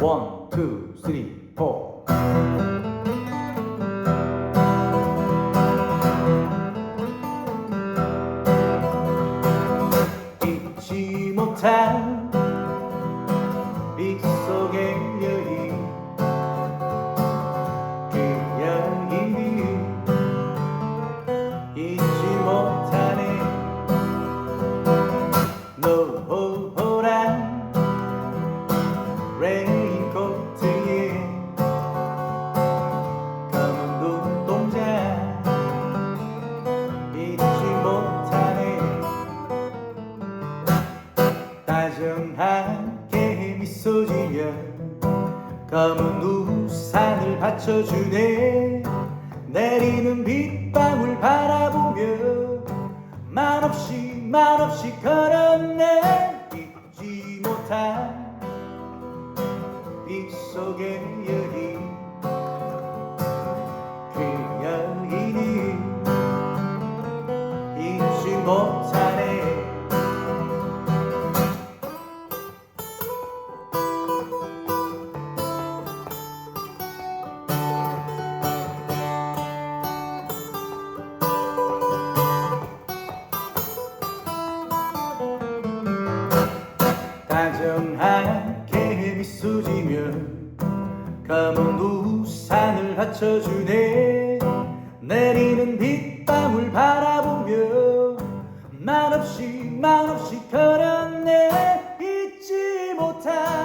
원, 투, 쓰리, 포. 잊지 못한 빗속의 여인 그 여인이 잊지 못하네 노 다정하게 미소 지며 검은 우산을 받쳐주네. 내리는 빗방울 바라보며 말없이 말없이 걸었네. 잊지 못한 빗속의 여인 그 여인이 잊지 못하네 다정하게 미소지며 까만 우산을 받쳐주네. 내리는 빗방울 바라보며 말없이 말없이 걸었네 잊지 못한